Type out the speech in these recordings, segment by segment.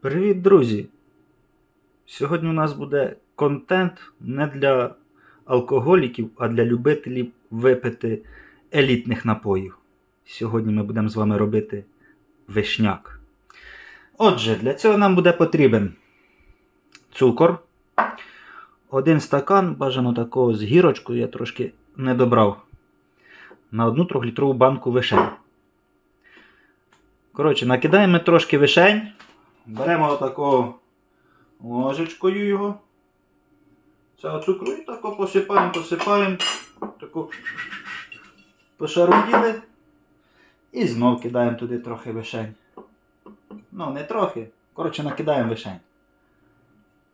Привіт, друзі! Сьогодні у нас буде контент не для алкоголіків, а для любителів випити елітних напоїв. Сьогодні ми будемо з вами робити вишняк. Отже, для цього нам буде потрібен цукор. Один стакан, бажано такого з гірочкою, я трошки не добрав. На одну трьохлітрову банку вишень. Коротше, накидаємо трошки вишень. Беремо отако ложечкою його. Цього цукру і тако посипаємо, посипаємо. Тако пошаруділи. І знов кидаємо туди трохи вишень. Ну, не трохи. Коротше, накидаємо вишень.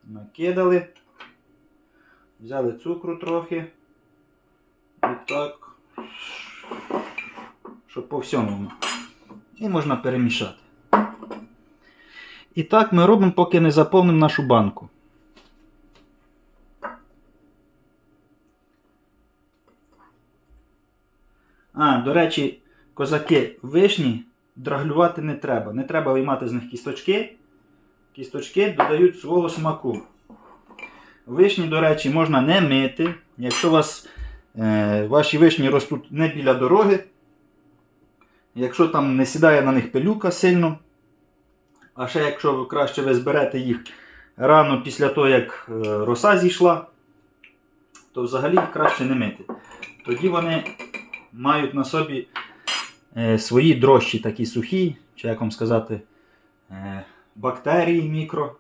Накидали. Взяли цукру трохи. І так. Щоб по всьому. І можна перемішати. І так ми робимо, поки не заповнимо нашу банку. А, до речі, козаки, вишні драглювати не треба. Не треба виймати з них кісточки. Кісточки додають свого смаку. Вишні, до речі, можна не мити. Якщо вас е, ваші вишні ростуть не біля дороги, якщо там не сідає на них пилюка сильно, а ще якщо ви краще ви зберете їх рано після того, як е, роса зійшла, то взагалі їх краще не мити. Тоді вони мають на собі е, свої дрожчі, такі сухі, чи як вам сказати, е, бактерії мікро,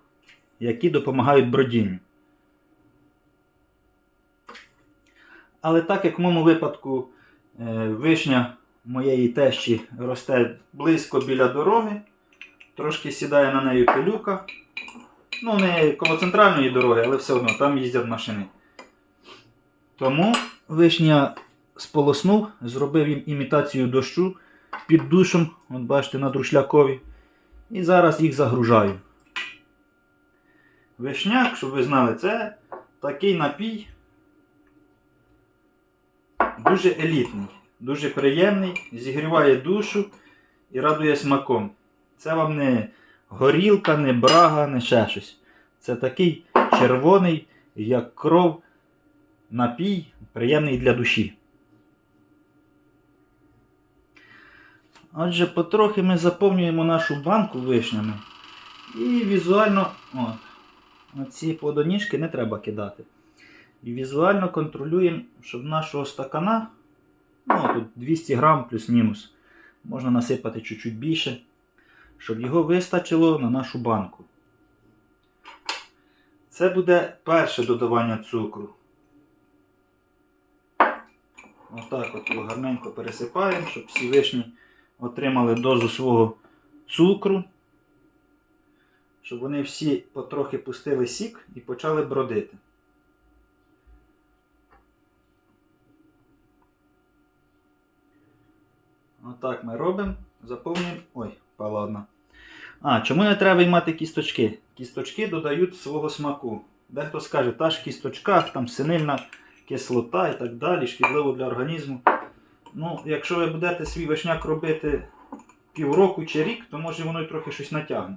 які допомагають бродінню. Але так як в моєму випадку вишня моєї тещі росте близько біля дороги, трошки сідає на неї пилюка. Ну, не коло центральної дороги, але все одно там їздять машини. Тому вишня сполоснув, зробив їм імітацію дощу під душем, от бачите, на друшлякові. І зараз їх загружаю. Вишняк, щоб ви знали, це такий напій дуже елітний, дуже приємний, зігріває душу і радує смаком. Це вам не горілка, не брага, не ще щось. Це такий червоний, як кров, напій, приємний для душі. Отже, потрохи ми заповнюємо нашу банку вишнями. І візуально от, оці плодоніжки не треба кидати. І візуально контролюємо, щоб нашого стакана, ну тут 200 грам плюс-мінус, можна насипати чуть-чуть більше, щоб його вистачило на нашу банку. Це буде перше додавання цукру. Отак от його гарненько пересипаємо, щоб всі вишні отримали дозу свого цукру. Щоб вони всі потрохи пустили сік і почали бродити. Отак ми робимо, заповнюємо. Ой, паладно. А, чому не треба виймати кісточки? Кісточки додають свого смаку. Дехто скаже, та ж в кісточках, там синильна кислота і так далі, шкідливо для організму. Ну, якщо ви будете свій вишняк робити півроку чи рік, то може воно й трохи щось натягне.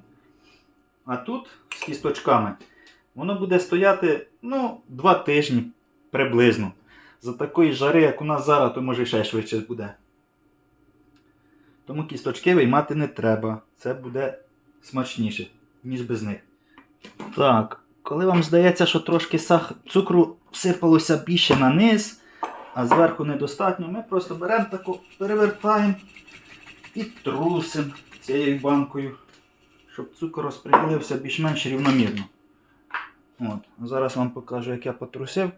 А тут з кісточками воно буде стояти ну, два тижні приблизно. За такої жари, як у нас зараз, то може ще швидше буде. Тому кісточки виймати не треба. Це буде смачніше, ніж без них. Так, коли вам здається, що трошки сах... цукру всипалося більше на низ, а зверху недостатньо, ми просто беремо таку, перевертаємо і трусимо цією банкою, щоб цукор розподілився більш-менш рівномірно. От, Зараз вам покажу, як я потрусив.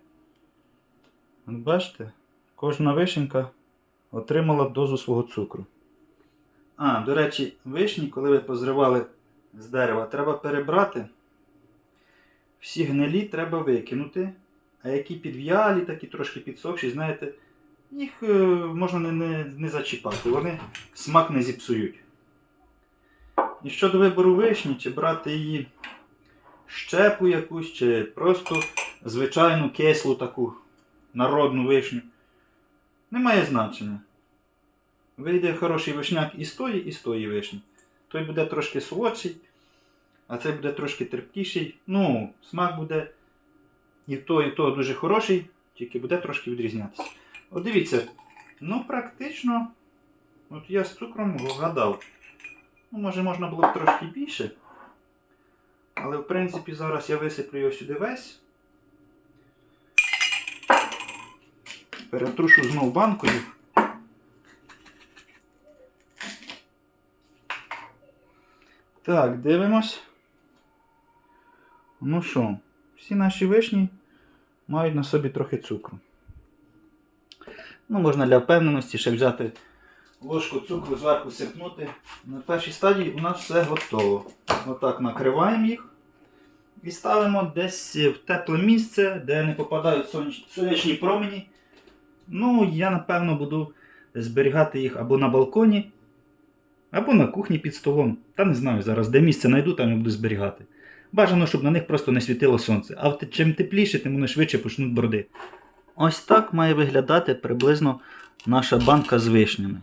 От бачите, кожна вишенька отримала дозу свого цукру. А, до речі, вишні, коли ви позривали з дерева, треба перебрати. Всі гнилі треба викинути. А які підв'ялі, такі трошки підсохші, знаєте, їх е, можна не, не, не зачіпати, вони смак не зіпсують. І щодо вибору вишні, чи брати її щепу якусь, чи просто звичайну кислу таку народну вишню, немає значення. Вийде хороший вишняк і з тої, і з тої вишні. Той буде трошки солодший, а цей буде трошки терпкіший. Ну, смак буде і то, і то дуже хороший, тільки буде трошки відрізнятися. От дивіться, ну практично, от я з цукром вгадав. Ну, може можна було б трошки більше. Але в принципі зараз я висиплю його сюди весь. Перетрушу знову банкою. Так, дивимось. Ну що, всі наші вишні мають на собі трохи цукру. Ну, можна для впевненості ще взяти ложку цукру зверху сипнути. На першій стадії у нас все готово. Отак накриваємо їх і ставимо десь в тепле місце, де не попадають сонячні промені. Ну, я напевно буду зберігати їх або на балконі, або на кухні під столом. Та не знаю зараз, де місце знайду, там я буду зберігати. Бажано, щоб на них просто не світило сонце. А чим тепліше, тим вони швидше почнуть бродити. Ось так має виглядати приблизно наша банка з вишнями.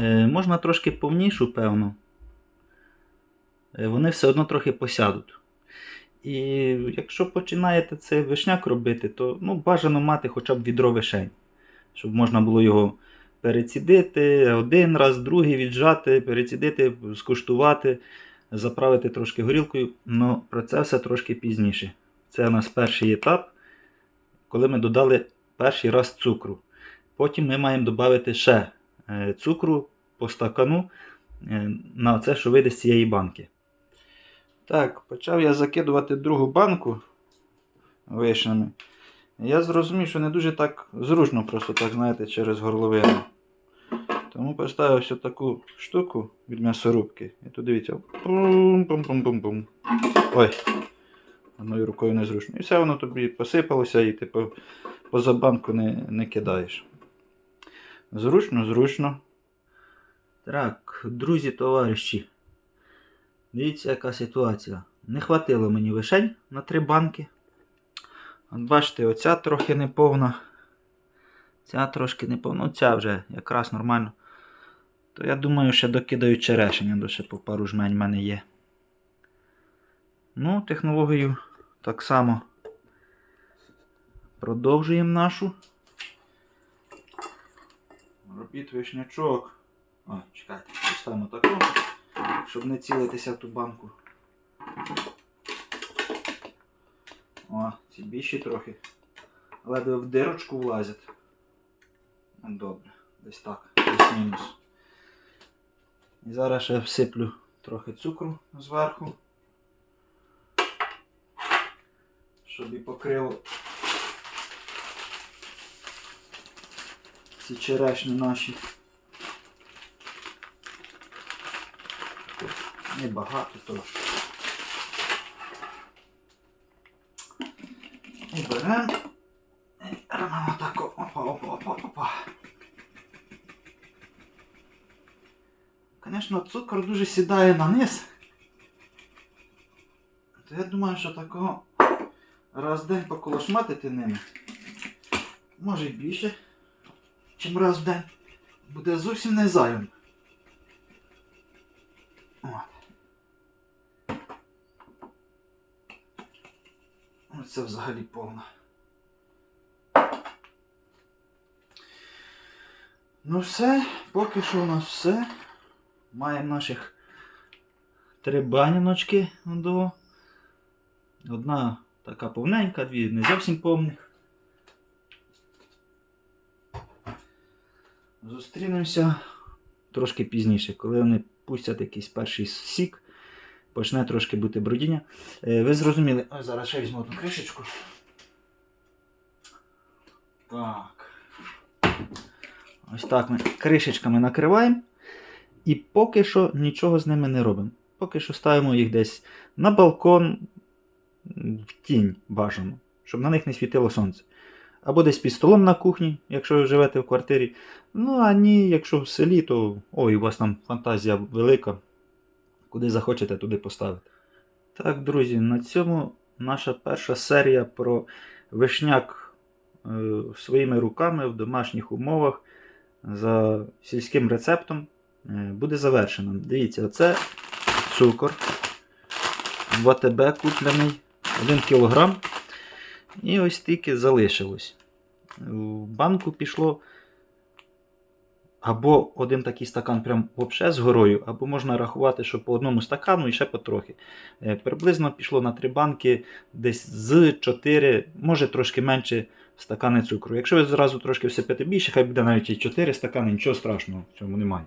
Е, можна трошки повнішу, певно. Е, вони все одно трохи посядуть. І якщо починаєте цей вишняк робити, то ну, бажано мати хоча б відро вишень, щоб можна було його перецідити один раз, другий віджати, перецідити, скуштувати, заправити трошки горілкою. Ну, про це все трошки пізніше. Це у нас перший етап, коли ми додали перший раз цукру. Потім ми маємо додати ще е, цукру по стакану е, на це, що вийде з цієї банки. Так, почав я закидувати другу банку вишнями. Я зрозумів, що не дуже так зручно, просто так, знаєте, через горловину. Тому поставив ось таку штуку від м'ясорубки. І тут дивіться. Пум-пум-пум-пум-пум. Ой, одною рукою незручно. І все воно тобі посипалося і типу поза банку не, не кидаєш. Зручно, зручно. Так, друзі, товариші. Дивіться, яка ситуація. Не хватило мені вишень на три банки. От бачите, оця трохи неповна. Ця трошки неповна. Ну, ця вже якраз нормально. То я думаю, ще докидаю черешення, бо ще по пару жмень в мене є. Ну, технологію так само продовжуємо нашу. Робіть вишнячок. О, чекайте, поставимо таку щоб не цілитися в ту банку. О, ці більші трохи. Ледве в дирочку влазять. Ну, Добре, десь так, десь мінус. І зараз ще всиплю трохи цукру зверху. Щоб і покрило ці черешні наші. Небагато трошки. І беремо. І робимо так. Опа, опа, опа, опа. Звісно, цукор дуже сідає на низ. То я думаю, що такого раз в день поколошматити ними. Може й більше, чим раз в день. Буде зовсім не зайвим. От. Це взагалі повна. Ну все, поки що у нас все. Маємо наших три баняночки. До. Одна така повненька, дві не зовсім повних. Зустрінемося трошки пізніше, коли вони пустять якийсь перший сік почне трошки бути брудіння. Е, Ви зрозуміли. Ой, зараз ще візьму одну кришечку. Так. Ось так ми кришечками накриваємо. І поки що нічого з ними не робимо. Поки що ставимо їх десь на балкон в тінь бажано, щоб на них не світило сонце. Або десь під столом на кухні, якщо ви живете в квартирі. Ну, а ні, якщо в селі, то ой, у вас там фантазія велика. Куди захочете, туди поставити. Так, друзі, на цьому наша перша серія про вишняк е, своїми руками в домашніх умовах за сільським рецептом буде завершена. Дивіться, оце цукор. в АТБ куплений 1 кг. І ось тільки залишилось. В банку пішло або один такий стакан прям вообще з горою, або можна рахувати, що по одному стакану і ще потрохи. Е, Приблизно пішло на три банки десь з 4, може трошки менше стакани цукру. Якщо ви зразу трошки всипете більше, хай буде навіть і 4 стакани, нічого страшного в цьому немає.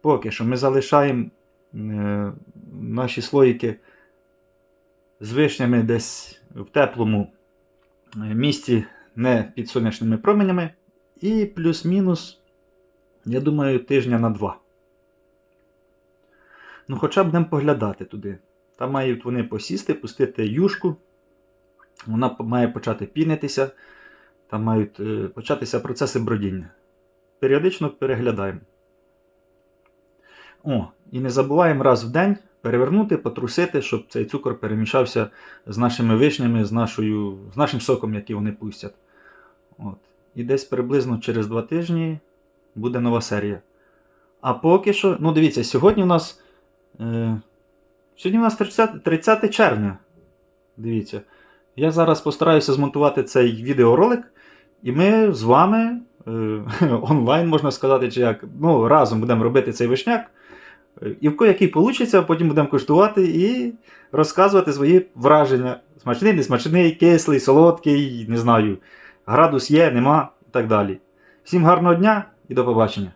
Поки що ми залишаємо е, наші слоїки з вишнями десь в теплому е, місці, не під сонячними променями. І плюс-мінус, я думаю, тижня на два. Ну, хоча б будемо поглядати туди. Там мають вони посісти, пустити юшку. Вона має почати пінитися, там мають е, початися процеси бродіння. Періодично переглядаємо. О, і не забуваємо раз в день перевернути, потрусити, щоб цей цукор перемішався з нашими вишнями, з, нашою, з нашим соком, який вони пустять. От. І десь приблизно через два тижні буде нова серія. А поки що, ну дивіться, сьогодні у нас. Е, сьогодні у нас 30, 30 червня. Дивіться. Я зараз постараюся змонтувати цей відеоролик, і ми з вами онлайн, можна сказати, чи як, ну, разом будемо робити цей вишняк. Е, І в який вийде, потім будемо куштувати і розказувати свої враження. Смачний, не смачний, кислий, солодкий, не знаю. Градус є, нема і так далі. Всім гарного дня і до побачення.